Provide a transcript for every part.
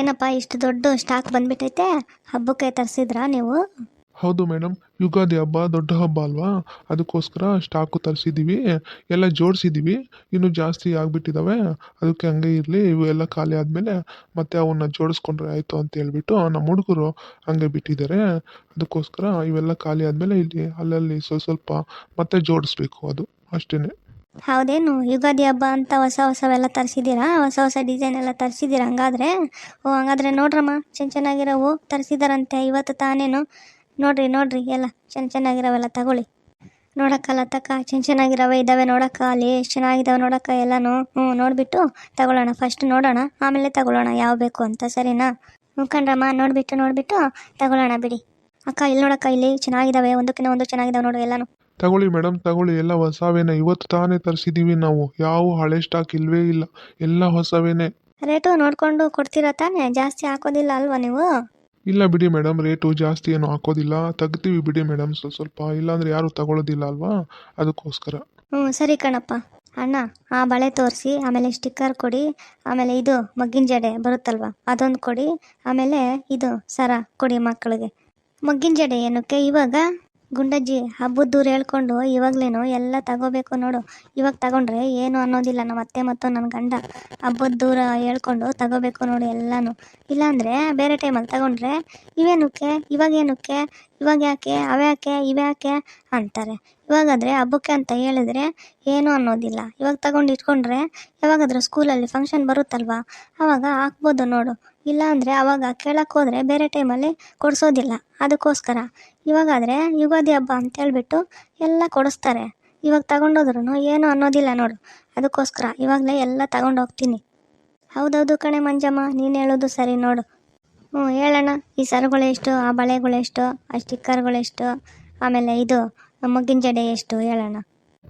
ಏನಪ್ಪ, ಇಷ್ಟು ದೊಡ್ಡ ಸ್ಟಾಕ್ ಬಂದ್ಬಿಟ್ಟೈತೆ, ಹಬ್ಬಕ್ಕೆ ತರಿಸಿದ್ರಾ ನೀವು? ಹೌದು ಮೇಡಮ್ ಯುಗಾದಿ ಹಬ್ಬ ದೊಡ್ಡ ಹಬ್ಬ ಅಲ್ವಾ? ಅದಕ್ಕೋಸ್ಕರ ಸ್ಟಾಕು ತರಿಸಿದ್ದೀವಿ ಎಲ್ಲ ಜೋಡಿಸಿದ್ದೀವಿ ಇನ್ನೂ ಜಾಸ್ತಿ ಆಗಿಬಿಟ್ಟಿದ್ದಾವೆ ಅದಕ್ಕೆ ಹಂಗೆ ಇರಲಿ, ಇವು ಎಲ್ಲ ಖಾಲಿ ಆದಮೇಲೆ ಮತ್ತೆ ಅವನ್ನ ಜೋಡಿಸ್ಕೊಂಡ್ರೆ ಆಯಿತು ಅಂತ ಹೇಳ್ಬಿಟ್ಟು ನಮ್ಮ ಹುಡುಗರು ಹಂಗೆ ಬಿಟ್ಟಿದ್ದಾರೆ. ಅದಕ್ಕೋಸ್ಕರ ಇವೆಲ್ಲ ಖಾಲಿ ಆದಮೇಲೆ ಇಲ್ಲಿ ಅಲ್ಲಲ್ಲಿ ಸ್ವಲ್ಪ ಸ್ವಲ್ಪ ಮತ್ತೆ ಜೋಡಿಸ್ಬೇಕು ಅದು ಅಷ್ಟೇ ಹೌದೇನು? ಯುಗಾದಿ ಹಬ್ಬ ಅಂತ ಹೊಸ ಹೊಸವೆಲ್ಲ ತರಿಸಿದ್ದೀರಾ? ಹೊಸ ಹೊಸ ಡಿಸೈನ್ ಎಲ್ಲ ತರಿಸಿದ್ದೀರಾ ಹಂಗಾದ್ರೆ? ಓ, ಹಂಗಾದ್ರೆ ನೋಡ್ರಮ್ಮ ಚೆನ್ನ ಚೆನ್ನಾಗಿರೋವು ತರಿಸಿದಾರಂತೆ, ಇವತ್ತು ತಾನೇನು? ನೋಡ್ರಿ ನೋಡ್ರಿ, ಎಲ್ಲ ಚೆನ್ನ ಚೆನ್ನಾಗಿರೋವೆಲ್ಲ ತಗೊಳ್ಳಿ. ನೋಡಕ್ಕಲ್ಲ ತಕ್ಕ ಚೆನ್ನ ಚೆನ್ನಾಗಿರೋವೆ ಇದ್ದಾವೆ ನೋಡಕ್ಕ, ಅಲ್ಲಿ ಎಷ್ಟು ಚೆನ್ನಾಗಿದ್ದಾವೆ ನೋಡಕ್ಕ ಎಲ್ಲನೂ. ಹ್ಞೂ, ನೋಡಿಬಿಟ್ಟು ತಗೊಳ್ಳೋಣ ಫಸ್ಟ್ ನೋಡೋಣ, ಆಮೇಲೆ ತಗೊಳ್ಳೋಣ, ಯಾವ ಬೇಕು ಅಂತ, ಸರಿನಾ? ಕಣ್ರಮ್ಮ ನೋಡಿಬಿಟ್ಟು ನೋಡಿಬಿಟ್ಟು ತಗೊಳ್ಳೋಣ ಬಿಡಿ. ಅಕ್ಕ, ಇಲ್ಲಿ ನೋಡಕ್ಕ, ಇಲ್ಲಿ ಚೆನ್ನಾಗಿದ್ದಾವೆ, ಒಂದಕ್ಕಿಂತ ಒಂದು ಚೆನ್ನಾಗಿದ್ದಾವೆ ನೋಡು ಎಲ್ಲನೂ. ತಗೊಳ್ಳಿ ಮೇಡಮ್ ತಗೊಳ್ಳಿ. ಎಲ್ಲ ಹೊಸವೇನೆ. ಇವತ್ತು ತಾನೇ ತರಿಸಿದ್ದೀವಿ ನಾವು. ಯಾವ ಹಳೆ ಸ್ಟಾಕ್ ಇಲ್ವೇ ಇಲ್ಲ. ಎಲ್ಲ ಹೊಸವೇನೆ. ರೇಟು ನೋಡ್ಕೊಂಡು ಕೊಡ್ತೀರಾ ತಾನೇ? ಜಾಸ್ತಿ ಹಾಕೋದಿಲ್ಲ ಅಲ್ವಾ ನೀವು? ಇಲ್ಲ ಬಿಡಿ ಮೇಡಮ್ ರೇಟು ಜಾಸ್ತಿ ಏನು ಹಾಕೋದಿಲ್ಲ. ತೆಗ್ತೀವಿ ಬಿಡಿ ಮೇಡಮ್ ಸ್ವಲ್ಪ ಸ್ವಲ್ಪ. ಇಲ್ಲಾಂದ್ರೆ ಯಾರು ತಗೊಳ್ಳೋದಿಲ್ಲ ಅಲ್ವಾ? ಅದಕ್ಕೋಸ್ಕರ. ಹ್ಞೂ ಸರಿ ಕಣಪ್ಪ. ಅಣ್ಣ ಆ ಬಳೆ ತೋರಿಸಿ ಆಮೇಲೆ ಸ್ಟಿಕ್ಕರ್ ಕೊಡಿ ಆಮೇಲೆ ಇದು ಮಗ್ಗಿನ ಜಡೆ ಬರುತ್ತಲ್ವಾ? ಅದೊಂದು ಕೊಡಿ ಆಮೇಲೆ ಇದು ಸರ ಕೊಡಿ ಮಕ್ಕಳಿಗೆ. ಮಗ್ಗಿನ ಜಡೆ ಏನಕ್ಕೆ ಇವಾಗ? ಗುಂಡಜ್ಜಿ ಹಬ್ಬದ ದೂರ ಹೇಳ್ಕೊಂಡು ಇವಾಗ್ಲೇನು ಎಲ್ಲ ತಗೋಬೇಕು ನೋಡು. ಇವಾಗ ತಗೊಂಡ್ರೆ ಏನು ಅನ್ನೋದಿಲ್ಲ ನಮ್ಮ ಅತ್ತೆ ಮತ್ತು ನನ್ನ ಗಂಡ. ಹಬ್ಬದ ದೂರ ಹೇಳ್ಕೊಂಡು ತಗೋಬೇಕು ನೋಡು ಎಲ್ಲನೂ. ಇಲ್ಲಾಂದರೆ ಬೇರೆ ಟೈಮಲ್ಲಿ ತಗೊಂಡ್ರೆ ಇವೇನಕ್ಕೆ ಇವಾಗ ಯಾಕೆ ಇವಾಗ ಯಾಕೆ ಅವ್ಯಾಕೆ ಇವ್ಯಾಕೆ ಅಂತಾರೆ. ಇವಾಗಾದರೆ ಹಬ್ಬಕ್ಕೆ ಅಂತ ಹೇಳಿದ್ರೆ ಏನು ಅನ್ನೋದಿಲ್ಲ. ಇವಾಗ ತಗೊಂಡು ಇಟ್ಕೊಂಡ್ರೆ ಯಾವಾಗಾದ್ರೂ ಸ್ಕೂಲಲ್ಲಿ ಫಂಕ್ಷನ್ ಬರುತ್ತಲ್ವಾ? ಆವಾಗ ಹಾಕ್ಬೋದು ನೋಡು. ಇಲ್ಲ ಅಂದರೆ ಅವಾಗ ಕೇಳಕ್ಕೆ ಹೋದರೆ ಬೇರೆ ಟೈಮಲ್ಲಿ ಕೊಡಿಸೋದಿಲ್ಲ. ಅದಕ್ಕೋಸ್ಕರ. ಇವಾಗಾದರೆ ಯುಗಾದಿ ಹಬ್ಬ ಅಂತ ಹೇಳ್ಬಿಟ್ಟು ಎಲ್ಲ ಕೊಡಿಸ್ತಾರೆ. ಇವಾಗ ತಗೊಂಡೋದ್ರೂ ಏನು ಅನ್ನೋದಿಲ್ಲ ನೋಡು. ಅದಕ್ಕೋಸ್ಕರ ಇವಾಗಲೇ ಎಲ್ಲ ತಗೊಂಡು ಹೋಗ್ತೀನಿ ಹೌದೌದು ಕಣೆ ಮಂಜಮ್ಮ, ನೀನು ಹೇಳೋದು ಸರಿ ನೋಡು. ಹ್ಞೂ ಹೇಳೋಣ ಈ ಸರಗಳು ಎಷ್ಟು, ಆ ಬಳೆಗಳೆಷ್ಟು ಆ ಸ್ಟಿಕ್ಕರ್ಗಳೆಷ್ಟು ಆಮೇಲೆ ಇದು ಮಗ್ಗಿನ ಜಡೆ ಎಷ್ಟು ಹೇಳೋಣ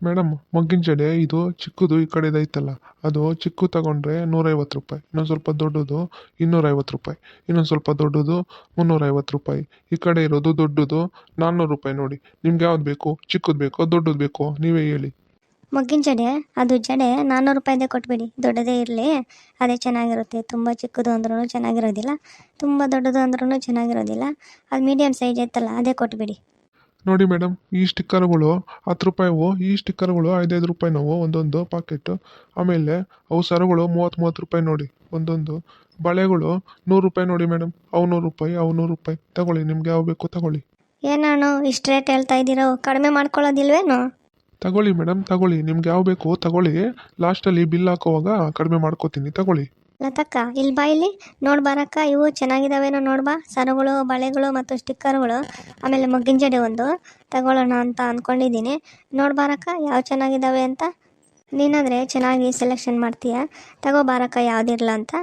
ಮೇಡಮ್, ಮಗ್ಗಿನ ಜಡೆ, ಇದು ಚಿಕ್ಕದು ಈ ಕಡೆದು ಐತಲ್ಲ, ಅದು ಚಿಕ್ಕ ತಗೊಂಡ್ರೆ ನೂರೈವತ್ತು ರೂಪಾಯಿ, ಇನ್ನೊಂದು ಸ್ವಲ್ಪ ದೊಡ್ಡದು ಇನ್ನೂರೈವತ್ತು ರೂಪಾಯಿ, ಇನ್ನೊಂದು ಸ್ವಲ್ಪ ದೊಡ್ಡದು ಮುನ್ನೂರೈವತ್ತು ರೂಪಾಯಿ, ಈ ಕಡೆ ಇರೋದು ದೊಡ್ಡದು ನಾನ್ನೂರು ರೂಪಾಯಿ ನೋಡಿ, ನಿಮ್ಗೆ ಯಾವ್ದು ಬೇಕು, ಚಿಕ್ಕದು ಬೇಕೋ, ದೊಡ್ಡದು ಬೇಕೋ, ನೀವೇ ಹೇಳಿ. ಮಗ್ಗಿನ ಜಡೆ, ಅದು ಜಡೆ ನಾನ್ನೂರು ರೂಪಾಯಿದೆ ಕೊಟ್ಬಿಡಿ, ದೊಡ್ಡದೇ ಇರಲಿ, ಅದೇ ಚೆನ್ನಾಗಿರುತ್ತೆ, ತುಂಬ ಚಿಕ್ಕದು ಅಂದ್ರೂ ಚೆನ್ನಾಗಿರೋದಿಲ್ಲ, ತುಂಬ ದೊಡ್ಡದು ಅಂದ್ರೂ ಚೆನ್ನಾಗಿರೋದಿಲ್ಲ, ಅದು ಮೀಡಿಯಮ್ ಸೈಜ್ ಐತಲ್ಲ, ಅದೇ ಕೊಟ್ಬಿಡಿ. ನೋಡಿ ಮೇಡಮ್ ಈ ಸ್ಟಿಕ್ಕರ್ಗಳು ಹತ್ತು ರೂಪಾಯಿವು ಈ ಸ್ಟಿಕ್ಕರ್ಗಳು ಐದೈದು ರೂಪಾಯಿ ನಾವು ಒಂದೊಂದು ಪಾಕೆಟ್ ಆಮೇಲೆ ಅವು ಸರಗಳು ಮೂವತ್ತು ಮೂವತ್ತು ರೂಪಾಯಿ ನೋಡಿ ಒಂದೊಂದು. ಬಳೆಗಳು ನೂರು ರೂಪಾಯಿ ನೋಡಿ ಮೇಡಮ್ ಅವು ನೂರು ರೂಪಾಯಿ ಅವು ನೂರು ರೂಪಾಯಿ. ತಗೊಳ್ಳಿ ನಿಮ್ಗೆ ಯಾವ ಬೇಕು ತಗೊಳ್ಳಿ. ಏನಾನು ಇಷ್ಟು ರೇಟ್ ಹೇಳ್ತಾ ಇದ್ದೀರೋ ಕಡಿಮೆ ಮಾಡ್ಕೊಳ್ಳೋದಿಲ್ವೇನು? ತಗೊಳ್ಳಿ ಮೇಡಮ್ ತಗೊಳ್ಳಿ ನಿಮ್ಗೆ ಯಾವ ಬೇಕು ತಗೊಳ್ಳಿ. ಲಾಸ್ಟಲ್ಲಿ ಬಿಲ್ ಹಾಕುವಾಗ ಕಡಿಮೆ ಮಾಡ್ಕೋತೀನಿ ತಗೊಳ್ಳಿ. ಲತಕ್ಕ ಇಲ್ಲಿ ಬಾ ಇಲ್ಲಿ. ನೋಡ್ ಬಾರಕ್ಕ ಇವು ಚೆನ್ನಾಗಿದಾವೇನೋ ನೋಡ್ಬಾ ಸರಗಳು, ಬಳೆಗಳು ಮತ್ತು ಸ್ಟಿಕ್ಕರ್ಗಳು, ಆಮೇಲೆ ಮಗ್ಗಿನ ಜಡೆ ಒಂದು. ತಗೊಳ್ಳೋಣ ಅಂತ ಅಂದ್ಕೊಂಡಿದ್ದೀನಿ ನೋಡ್ ಬಾರಕ್ಕ ಯಾವ ಚೆನ್ನಾಗಿದ್ದಾವೆ ಅಂತ. ನೀನಾದರೆ ಚೆನ್ನಾಗಿ ಸೆಲೆಕ್ಷನ್ ಮಾಡ್ತೀಯ? ತಗೋ ಬಾರಕ್ಕ ಯಾವ್ದಿರಲ್ಲ ಅಂತ.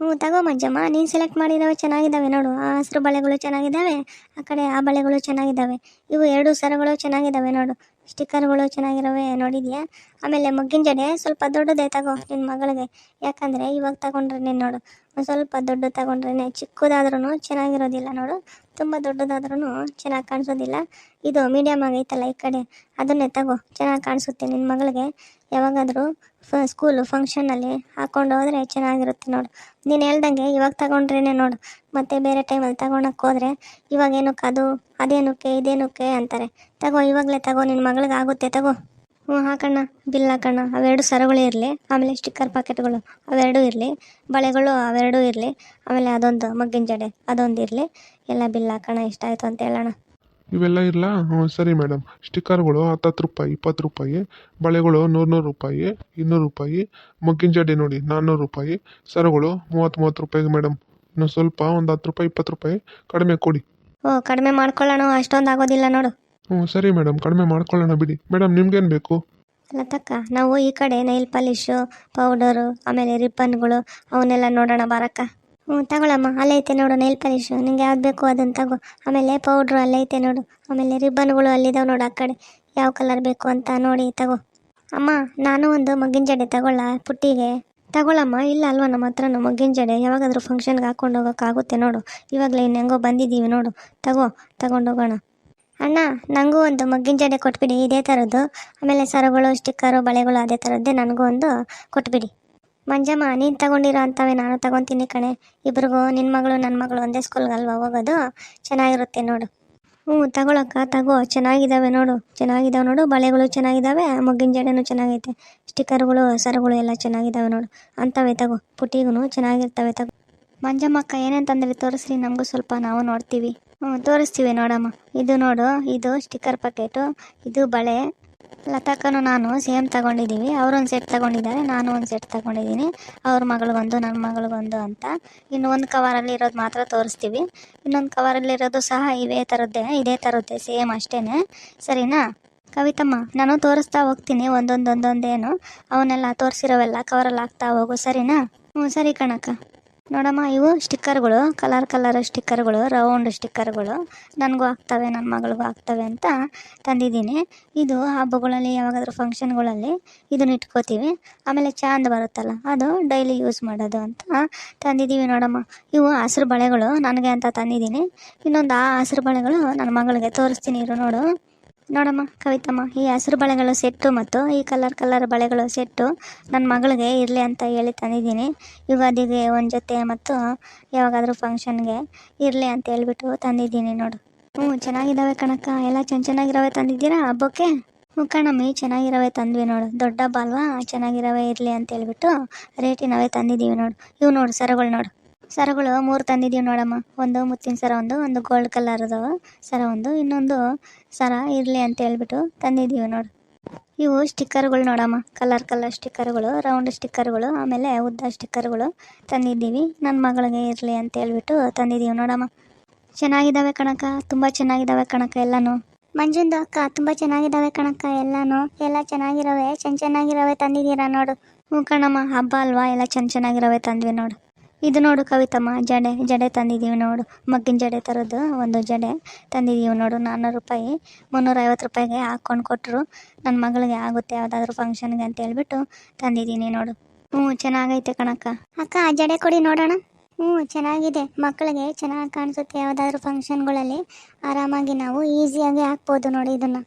ಹ್ಞೂ, ತಗೋ ಮಂಜಮ್ಮ. ನೀನು ಸೆಲೆಕ್ಟ್ ಮಾಡಿದಾವೆ ಚೆನ್ನಾಗಿದ್ದಾವೆ ನೋಡು. ಆ ಹಸಿರು ಬಳೆಗಳು ಚೆನ್ನಾಗಿದ್ದಾವೆ ಆ ಕಡೆ ಆ ಬಳೆಗಳು ಚೆನ್ನಾಗಿದ್ದಾವೆ ಇವು ಎರಡು ಸರಗಳು ಚೆನ್ನಾಗಿದ್ದಾವೆ ನೋಡು. ಸ್ಟಿಕ್ಕರ್ಗಳು ಚೆನ್ನಾಗಿರೋವೆ ನೋಡಿದ್ಯಾ? ಆಮೇಲೆ ಮಗ್ಗಿನ ಜಡೆ, ಸ್ವಲ್ಪ ದೊಡ್ಡದೇ ತಗೋ ನಿನ್ನ ಮಗಳಿಗೆ. ಯಾಕಂದರೆ ಇವಾಗ ತಗೊಂಡ್ರೆ ನೋಡು. ಸ್ವಲ್ಪ ದೊಡ್ಡ ತಗೊಂಡ್ರೆ ಚಿಕ್ಕದಾದ್ರೂ ಚೆನ್ನಾಗಿರೋದಿಲ್ಲ ನೋಡು. ತುಂಬ ದೊಡ್ಡದಾದ್ರೂ ಚೆನ್ನಾಗಿ ಕಾಣಿಸೋದಿಲ್ಲ. ಇದು ಮೀಡಿಯಮ್ ಆಗೈತಲ್ಲ ಈ ಕಡೆ. ಅದನ್ನೇ ತಗೋ. ಚೆನ್ನಾಗಿ ಕಾಣಿಸುತ್ತೆ ನಿನ್ನ ಮಗಳಿಗೆ. ಯಾವಾಗಾದರೂ ಫ ಸ್ಕೂಲು ಫಂಕ್ಷನಲ್ಲಿ ಹಾಕ್ಕೊಂಡು ಹೋದರೆ ಚೆನ್ನಾಗಿರುತ್ತೆ ನೋಡು. ನೀನು ಹೇಳ್ದಂಗೆ ಇವಾಗ ತಗೊಂಡ್ರೇನೆ ನೋಡು. ಮತ್ತೆ ಬೇರೆ ಟೈಮಲ್ಲಿ ತಗೊಳಕ್ಕೆ ಹೋದರೆ ಇವಾಗ ಏನಕ್ಕೆ ಅದು ಅದೇನಕ್ಕೆ ಇದೇನಕ್ಕೆ ಅಂತಾರೆ. ತಗೋ, ಇವಾಗಲೇ ತಗೋ ನಿನ್ನ ಮಗಳಿಗೆ ಆಗುತ್ತೆ, ತಗೋ. ಹ್ಞೂ ಹಾಕಣ್ಣ ಬಿಲ್ ಹಾಕಣ್ಣ ಅವೆರಡು ಸರಗಳು ಇರಲಿ, ಆಮೇಲೆ ಸ್ಟಿಕ್ಕರ್ ಪಾಕೆಟ್ಗಳು. ಅವೆರಡೂ ಇರಲಿ, ಬಳೆಗಳು ಅವೆರಡೂ ಇರಲಿ, ಆಮೇಲೆ ಅದೊಂದು ಮಗ್ಗಿನ ಜಡೆ, ಅದೊಂದು ಇರಲಿ. ಎಲ್ಲ ಬಿಲ್ ಹಾಕೋಣ ಎಷ್ಟಾಯಿತು ಅಂತ ಹೇಳೋಣ. ಇವೆಲ್ಲ ಇರಲ್ಲ ಹ್ಞೂ, ಸರಿ ಮೇಡಮ್ ಸ್ಟಿಕ್ಕರ್ಗಳು ಹತ್ತತ್ತು ರೂಪಾಯಿ, ಇಪ್ಪತ್ತು ರೂಪಾಯಿ, ಬಳೆಗಳು ನೂರು ರೂಪಾಯಿ, ಇನ್ನೂರು ರೂಪಾಯಿ, ಮಗ್ಗಿನ ಜಡೆ ನೋಡಿ, ನಾನ್ನೂರು ರೂಪಾಯಿ, ಸರಗಳು ಮೂವತ್ತು ಮೂವತ್ತು ರೂಪಾಯಿಗೆ ಮೇಡಮ್ ಇನ್ನು ಸ್ವಲ್ಪ ಒಂದು ಹತ್ತು ರೂಪಾಯಿ, ಇಪ್ಪತ್ತು ರೂಪಾಯಿ ಕಡಿಮೆ ಕೊಡಿ. ಓ ಕಡಿಮೆ ಮಾಡ್ಕೊಳ್ಳೋಣ ಅಷ್ಟೊಂದು ಆಗೋದಿಲ್ಲ ನೋಡು. ಹ್ಞೂ ಸರಿ ಮೇಡಮ್ ಕಡಿಮೆ ಮಾಡ್ಕೊಳ್ಳೋಣ ಬಿಡಿ. ಮೇಡಮ್ ನಿಮ್ಗೇನು ಬೇಕು? ಲತಕ್ಕ ನಾವು ಈ ಕಡೆ ನೈಲ್ ಪಾಲಿಶು ಪೌಡರು ಆಮೇಲೆ ರಿಬ್ಬನ್ಗಳು ಅವನ್ನೆಲ್ಲ ನೋಡೋಣ ಬಾರಕ್ಕ. ಹ್ಞೂ ತಗೊಳಮ್ಮ ಅಲ್ಲೈತೆ ನೋಡು ನೈಲ್ ಪಾಲಿಶು ನಿಂಗೆ ಯಾವ್ದು ಬೇಕು ಅದನ್ನು ತಗೋ. ಆಮೇಲೆ ಪೌಡ್ರು ಅಲ್ಲೈತೆ ನೋಡು. ಆಮೇಲೆ ರಿಬ್ಬನ್ಗಳು ಅಲ್ಲಿದ್ದಾವೆ ನೋಡು ಆ ಕಡೆ. ಯಾವ ಕಲರ್ ಬೇಕು ಅಂತ ನೋಡಿ ತಗೋ. ಅಮ್ಮ ನಾನು ಒಂದು ಮಗ್ಗಿನ ಜಡೆ ತಗೊಳ್ಳ ಪುಟ್ಟಿಗೆ. ತಗೊಳಮ್ಮ, ಇಲ್ಲ ಅಲ್ವಾ? ನಮ್ಮ ಹತ್ರನೂ ಮಗ್ಗಿನ ಜಡೆ. ಯಾವಾಗಾದರೂ ಫಂಕ್ಷನ್ಗೆ ಹಾಕೊಂಡು ಹೋಗೋಕ್ಕಾಗುತ್ತೆ ನೋಡು. ಇವಾಗಲೇ ಇನ್ನು ಹೆಂಗೋ ಬಂದಿದ್ದೀವಿ ನೋಡು. ತಗೋ ತಗೊಂಡೋಗೋಣ ಅಣ್ಣ ನನಗೂ ಒಂದು ಮಗ್ಗಿನ ಜಡೆ ಕೊಟ್ಬಿಡಿ, ಇದೇ ಥರದ್ದು. ಆಮೇಲೆ ಸರಗಳು ಸ್ಟಿಕ್ಕರು ಬಳೆಗಳು ಅದೇ ಥರದ್ದೇ ನನಗೂ ಒಂದು ಕೊಟ್ಬಿಡಿ. ಮಂಜಮ್ಮ, ನೀನು ತಗೊಂಡಿರೋ ಅಂಥವೇ ನಾನು ತಗೊತೀನಿ ಕಣೆ. ಇಬ್ರಿಗೂ ನಿನ್ನ ಮಗಳು ನನ್ನ ಮಗಳು ಒಂದೇ ಸ್ಕೂಲ್ಗೆ ಅಲ್ವಾ ಹೋಗೋದು? ಚೆನ್ನಾಗಿರುತ್ತೆ ನೋಡು. ಹ್ಞೂ, ತಗೊಳಕ್ಕ, ತಗೋ. ಚೆನ್ನಾಗಿದ್ದಾವೆ ನೋಡು. ಚೆನ್ನಾಗಿದ್ದಾವೆ ನೋಡು. ಬಳೆಗಳು ಚೆನ್ನಾಗಿದ್ದಾವೆ ಮೊಗ್ಗಿನ ಜಡೆನೂ ಚೆನ್ನಾಗೈತೆ. ಸ್ಟಿಕ್ಕರ್ಗಳು, ಸರಗಳು ಎಲ್ಲ ಚೆನ್ನಾಗಿದ್ದಾವೆ ನೋಡು. ಅಂಥವೇ ತಗೋ. ಪುಟ್ಟಿಗೂ ಚೆನ್ನಾಗಿರ್ತವೆ ತಗೋ. ಮಂಜಮ್ಮಕ್ಕ ತಂದ್ರಿ? ತೋರಿಸ್ರಿ. ನಮಗೂ ಸ್ವಲ್ಪ ನಾವು ನೋಡ್ತೀವಿ. ಹ್ಞೂ, ತೋರಿಸ್ತೀವಿ ನೋಡಮ್ಮ. ಇದು ನೋಡು. ಇದು ಸ್ಟಿಕ್ಕರ್ ಪ್ಯಾಕೆಟು ಇದು ಬಳೆ. ಲತಾಕನು ನಾನು ಸೇಮ್ ತಗೊಂಡಿದ್ದೀವಿ. ಅವರೊಂದು ಸೆಟ್ ತಗೊಂಡಿದ್ದಾರೆ, ನಾನು ಒಂದು ಸೆಟ್ ತಗೊಂಡಿದ್ದೀನಿ. ಅವ್ರ ಮಗಳಿಗೊಂದು ನನ್ನ ಮಗಳಿಗೊಂದು ಅಂತ. ಇನ್ನು ಒಂದು ಕವರಲ್ಲಿ ಇರೋದು ಮಾತ್ರ ತೋರಿಸ್ತೀವಿ. ಇನ್ನೊಂದು ಕವರಲ್ಲಿರೋದು ಸಹ ಇವೇ ಥರದ್ದೇ ಇದೇ ಥರದ್ದೇ ಸೇಮ್ ಅಷ್ಟೇ ಸರಿನಾ? ಕವಿತಮ್ಮ, ನಾನು ತೋರಿಸ್ತಾ ಹೋಗ್ತೀನಿ. ಒಂದೊಂದೊಂದೊಂದೇನು ಅವನ್ನೆಲ್ಲ ತೋರಿಸಿರೋವೆಲ್ಲ ಕವರಲ್ಲಿ ಹಾಕ್ತಾ ಹೋಗು. ಸರಿನಾ? ಹ್ಞೂ ಸರಿ ಕಣಕ್ಕ. ನೋಡಮ್ಮ, ಇವು ಸ್ಟಿಕ್ಕರ್ಗಳು. ಕಲರ್ ಕಲರ್ ಸ್ಟಿಕ್ಕರ್ಗಳು, ರೌಂಡ್ ಸ್ಟಿಕ್ಕರ್ಗಳು. ನನಗೂ ಆಗ್ತವೆ ನನ್ನ ಮಗಳಿಗೂ ಆಗ್ತವೆ ಅಂತ ತಂದಿದ್ದೀನಿ. ಇದು ಹಬ್ಬಗಳಲ್ಲಿ, ಯಾವಾಗಾದ್ರೂ ಫಂಕ್ಷನ್ಗಳಲ್ಲಿ ಇದನ್ನ ಇಟ್ಕೋತೀವಿ. ಆಮೇಲೆ ಚಾಂದ್ ಬರುತ್ತಲ್ಲ, ಅದು ಡೈಲಿ ಯೂಸ್ ಮಾಡೋದು ಅಂತ ತಂದಿದ್ದೀವಿ ನೋಡಮ್ಮ. ಇವು ಹಸ್ರು ಬಳೆಗಳು, ನನಗೆ ಅಂತ ತಂದಿದ್ದೀನಿ. ಇನ್ನೊಂದು ಆ ಹಸ್ರು ಬಳೆಗಳು ನನ್ನ ಮಗಳಿಗೆ ತೋರಿಸ್ತೀನಿ, ಇರು ನೋಡು. ನೋಡಮ್ಮ, ಕವಿತಮ್ಮ, ಈ ಹಸಿರು ಬಳೆಗಳು ಸೆಟ್ಟು ಮತ್ತು ಈ ಕಲರ್ ಕಲರ್ ಬಳೆಗಳು ಸೆಟ್ಟು ನನ್ನ ಮಗಳಿಗೆ ಇರಲಿ ಅಂತ ಹೇಳಿ ತಂದಿದ್ದೀನಿ. ಯುಗಾದಿಗೆ ಒಂದು ಜೊತೆ ಮತ್ತು ಯಾವಾಗಾದರೂ ಫಂಕ್ಷನ್ಗೆ ಇರಲಿ ಅಂತ ಹೇಳ್ಬಿಟ್ಟು ತಂದಿದ್ದೀನಿ ನೋಡು. ಹ್ಞೂ ಚೆನ್ನಾಗಿದ್ದಾವೆ ಕಣಕ್ಕ. ಎಲ್ಲ ಚೆನ್ನ ಚೆನ್ನಾಗಿರವೆ ತಂದಿದ್ದೀರಾ ಹಬ್ಬಕ್ಕೆ? ಹ್ಞೂ ಕಣಮ್ಮಿ, ಚೆನ್ನಾಗಿರವೆ ತಂದ್ವಿ ನೋಡು. ದೊಡ್ಡ ಹಬ್ಬ ಅಲ್ವಾ ಚೆನ್ನಾಗಿರವೆ ಇರಲಿ ಅಂತ ಹೇಳ್ಬಿಟ್ಟು ರೇಟಿನವೇ ತಂದಿದ್ದೀವಿ ನೋಡು. ಇವು ನೋಡು ಸರಗಳು ನೋಡು. ಸರಗಳು ಮೂರು ತಂದಿದ್ದೀವಿ ನೋಡಮ್ಮ. ಒಂದು ಮುತ್ತಿನ ಸರ, ಒಂದು ಒಂದು ಗೋಲ್ಡ್ ಕಲರ್ದು ಸರ ಒಂದು, ಇನ್ನೊಂದು ಸರ ಇರಲಿ ಅಂತ ಹೇಳ್ಬಿಟ್ಟು ತಂದಿದ್ದೀವಿ ನೋಡು. ಇವು ಸ್ಟಿಕ್ಕರ್ಗಳು ನೋಡಮ್ಮ. ಕಲರ್ ಕಲರ್ ಸ್ಟಿಕ್ಕರ್ಗಳು ರೌಂಡ್ ಸ್ಟಿಕ್ಕರ್ಗಳು ಆಮೇಲೆ ಉದ್ದ ಸ್ಟಿಕ್ಕರ್ಗಳು ತಂದಿದ್ದೀವಿ. ನನ್ನ ಮಗಳಿಗೆ ಇರಲಿ ಅಂತ ಹೇಳ್ಬಿಟ್ಟು ತಂದಿದ್ದೀವಿ ನೋಡಮ್ಮ. ಚೆನ್ನಾಗಿದ್ದಾವೆ ಕಣಕ ತುಂಬ ಚೆನ್ನಾಗಿದ್ದಾವೆ ಕಣಕ ಎಲ್ಲನೂ. ಮಂಜುಂದು ಅಕ್ಕ, ತುಂಬ ಚೆನ್ನಾಗಿದ್ದಾವೆ ಕಣಕ್ಕ ಎಲ್ಲಾನು. ಎಲ್ಲ ಚೆನ್ನಾಗಿರವೆ ಚೆನ್ನ ಚೆನ್ನಾಗಿರವೆ ತಂದಿದ್ದೀರಾ ನೋಡು. ಹ್ಞೂ ಕಣಮ್ಮ. ಹಬ್ಬ ಅಲ್ವಾ? ಎಲ್ಲ ಚೆನ್ನ ಚೆನ್ನಾಗಿರವೆ ತಂದ್ವಿ ನೋಡು. ಇದು ನೋಡು ಕವಿತಮ್ಮ, ಜಡೆ ಜಡೆ ತಂದಿದ್ದೀವಿ ನೋಡು. ಮಗ್ಗಿನ ಜಡೆ ತರೋದು ಒಂದು ಜಡೆ ತಂದಿದ್ದೀವಿ ನೋಡು. ನಾನ್ನೂರು ರೂಪಾಯಿ ಮುನ್ನೂರೈವತ್ತು ರೂಪಾಯಿಗೆ ಹಾಕ್ಕೊಂಡು ಕೊಟ್ಟರು ನನ್ನ ಮಗಳಿಗೆ ಆಗುತ್ತೆ, ಯಾವುದಾದ್ರೂ ಫಂಕ್ಷನ್ಗೆ ಅಂತ ಹೇಳ್ಬಿಟ್ಟು ತಂದಿದ್ದೀನಿ ನೋಡು. ಹ್ಞೂ, ಚೆನ್ನಾಗೈತೆ ಕಣಕ್ಕ. ಅಕ್ಕ, ಆ ಜಡೆ ಕೊಡಿ ನೋಡೋಣ. ಹ್ಞೂ, ಚೆನ್ನಾಗಿದೆ. ಮಕ್ಕಳಿಗೆ ಚೆನ್ನಾಗಿ ಕಾಣಿಸುತ್ತೆ ಯಾವುದಾದ್ರೂ ಫಂಕ್ಷನ್ಗಳಲ್ಲಿ ಆರಾಮಾಗಿ ನಾವು ಈಸಿಯಾಗಿ ಹಾಕ್ಬೋದು ನೋಡಿ ಇದನ್ನು.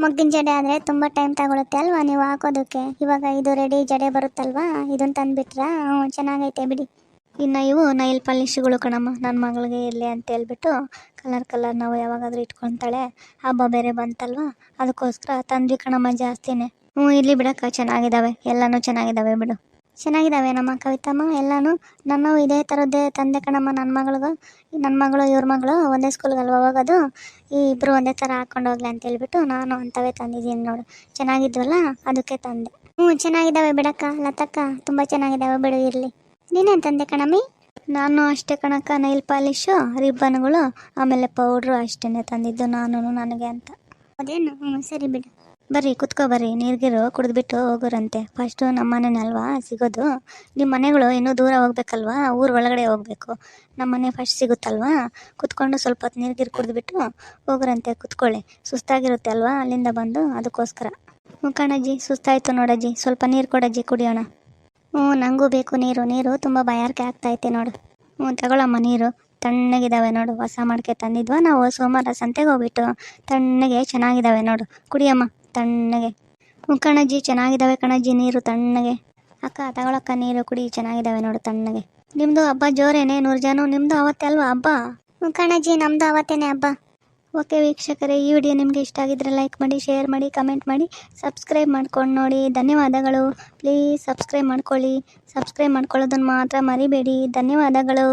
ಮಗ್ಗಿನ ಜಡೆ ಆದರೆ ತುಂಬ ಟೈಮ್ ತಗೊಳುತ್ತೆ ಅಲ್ವಾ ನೀವು ಹಾಕೋದಕ್ಕೆ? ಇವಾಗ ಇದು ರೆಡಿ ಜಡೆ ಬರುತ್ತಲ್ವಾ? ಇದನ್ನು ತಂದುಬಿಟ್ರಾ? ಹ್ಞೂ, ಚೆನ್ನಾಗೈತೆ ಬಿಡಿ. ಇನ್ನು ಇವು ನೈಲ್ ಪಾಲಿಶ್ಗಳು ಕಣಮ್ಮ ನನ್ನ ಮಗಳಿಗೆ ಇರಲಿ ಅಂತ ಹೇಳ್ಬಿಟ್ಟು ಕಲರ್ ಕಲರ್ ನಾವು ಯಾವಾಗಾದ್ರೂ ಇಟ್ಕೊತಾಳೆ ಹಬ್ಬ ಬೇರೆ ಬಂತಲ್ವಾ? ಅದಕ್ಕೋಸ್ಕರ ತಂದ್ವಿ ಕಣಮ್ಮ ಜಾಸ್ತಿನೇ. ಹ್ಞೂ, ಇರಲಿ ಬಿಡಕ್ಕ ಚೆನ್ನಾಗಿದ್ದಾವೆ ಎಲ್ಲನೂ ಚೆನ್ನಾಗಿದ್ದಾವೆ ಬಿಡು. ಚೆನ್ನಾಗಿದ್ದಾವೆ ನಮ್ಮ ಕವಿತಮ್ಮ? ಎಲ್ಲನೂ? ನನ್ನ ಇದೇ ಥರದ್ದೇ ತಂದೆ ಕಣಮ್ಮ ನನ್ನ ಮಗಳಿಗೂ. ನನ್ನ ಮಗಳು, ಇವ್ರ ಮಗಳು ಒಂದೇ ಸ್ಕೂಲ್ಗೆ ಅಲ್ವಾ ಹೋಗೋದು? ಈ ಇಬ್ಬರು ಒಂದೇ ಥರ ಹಾಕೊಂಡು ಹೋಗ್ಲಿ ಅಂತ ಹೇಳ್ಬಿಟ್ಟು ನಾನು ಅಂಥವೇ ತಂದಿದ್ದೀನಿ ನೋಡು. ಚೆನ್ನಾಗಿದ್ವಲ್ಲ, ಅದಕ್ಕೆ ತಂದೆ. ಹ್ಞೂ ಚೆನ್ನಾಗಿದ್ದಾವೆ ಬಿಡಕ್ಕ, ಲತಕ್ಕ, ತುಂಬ ಚೆನ್ನಾಗಿದ್ದಾವೆ ಬಿಡು, ಇರಲಿ. ನೀನೇನು ತಂದೆ ಕಣಮ್ಮಿ? ನಾನು ಅಷ್ಟೇ ಕಣಕ್ಕ ನೈಲ್ ಪಾಲಿಶು ರಿಬ್ಬನ್ಗಳು ಆಮೇಲೆ ಪೌಡ್ರು ಅಷ್ಟೇ ತಂದಿದ್ದು ನಾನು ನನಗೆ ಅಂತ. ಅದೇನು? ಹ್ಞೂ ಸರಿ ಬಿಡು. ಬರ್ರಿ ಕುತ್ಕೋ ಬರ್ರಿ ನೀರ್ಗಿರು ಕುಡಿದ್ಬಿಟ್ಟು ಹೋಗೋರಂತೆ. ಫಸ್ಟು ನಮ್ಮ ಮನೆನಲ್ವಾ ಸಿಗೋದು. ನಿಮ್ಮ ಮನೆಗಳು ಇನ್ನೂ ದೂರ ಹೋಗ್ಬೇಕಲ್ವಾ ಊರ ಒಳಗಡೆ ಹೋಗ್ಬೇಕು. ನಮ್ಮ ಮನೆ ಫಸ್ಟ್ ಸಿಗುತ್ತಲ್ವಾ? ಕುತ್ಕೊಂಡು ಸ್ವಲ್ಪ ಹೊತ್ತು ನೀರ್ಗಿರು ಕುಡಿದ್ಬಿಟ್ಟು ಹೋಗೋರಂತೆ ಕುತ್ಕೊಳ್ಳಿ. ಸುಸ್ತಾಗಿರುತ್ತೆ ಅಲ್ವಾ ಅಲ್ಲಿಂದ ಬಂದು ಅದಕ್ಕೋಸ್ಕರ. ಹ್ಞೂ ಕಣಜ್ಜಿ ಸುಸ್ತಾಯಿತು ನೋಡಜ್ಜಿ. ಸ್ವಲ್ಪ ನೀರು ಕೊಡಜ್ಜಿ ಕುಡಿಯೋಣ. ಹ್ಞೂ ನನಗೂ ಬೇಕು ನೀರು. ನೀರು ತುಂಬ ಬಾಯಾರಿಕೆ ಆಗ್ತೈತೆ ನೋಡು. ಹ್ಞೂ, ತಗೊಳಮ್ಮ ನೀರು. ತಣ್ಣಗಿದ್ದಾವೆ ನೋಡು. ಹೊಸ ಮಡಿಕೆ ತಂದಿದ್ವಾ? ನಾವು ಸೋಮವಾರ ಸಂತೆಗೆ ಹೋಗ್ಬಿಟ್ಟು ತಣ್ಣಗೆ ಚೆನ್ನಾಗಿದ್ದಾವೆ ನೋಡು. ಕುಡಿಯಮ್ಮ, ತಣ್ಣಗೆ. ಹ್ಞೂ, ಕಣಜ್ಜಿ ಚೆನ್ನಾಗಿದ್ದಾವೆ ಕಣಜ್ಜಿ, ನೀರು ತಣ್ಣಗೆ. ಅಕ್ಕ, ತಗೊಳಕ್ಕ ನೀರು, ಕುಡಿ ಚೆನ್ನಾಗಿದ್ದಾವೆ ನೋಡು, ತಣ್ಣಗೆ. ನಿಮ್ಮದು ಹಬ್ಬ ಜೋರೇನೆ ನೂರು ಜನ ನಿಮ್ಮದು ಅವತ್ತೆ ಅಲ್ವಾ ಹಬ್ಬ? ಹ್ಞೂ, ಕಣಜ್ಜಿ ನಮ್ಮದು ಅವತ್ತೇನೆ ಹಬ್ಬ. ಓಕೆ ವೀಕ್ಷಕರೇ, ಈ ವಿಡಿಯೋ ನಿಮಗೆ ಇಷ್ಟ ಆಗಿದ್ರೆ ಲೈಕ್ ಮಾಡಿ ಶೇರ್ ಮಾಡಿ ಕಮೆಂಟ್ ಮಾಡಿ ಸಬ್ಸ್ಕ್ರೈಬ್ ಮಾಡ್ಕೊಂಡು ನೋಡಿ. ಧನ್ಯವಾದಗಳು. ಪ್ಲೀಸ್ ಸಬ್ಸ್ಕ್ರೈಬ್ ಮಾಡ್ಕೊಳ್ಳಿ. ಸಬ್ಸ್ಕ್ರೈಬ್ ಮಾಡ್ಕೊಳ್ಳೋದನ್ನು ಮಾತ್ರ ಮರಿಬೇಡಿ. ಧನ್ಯವಾದಗಳು.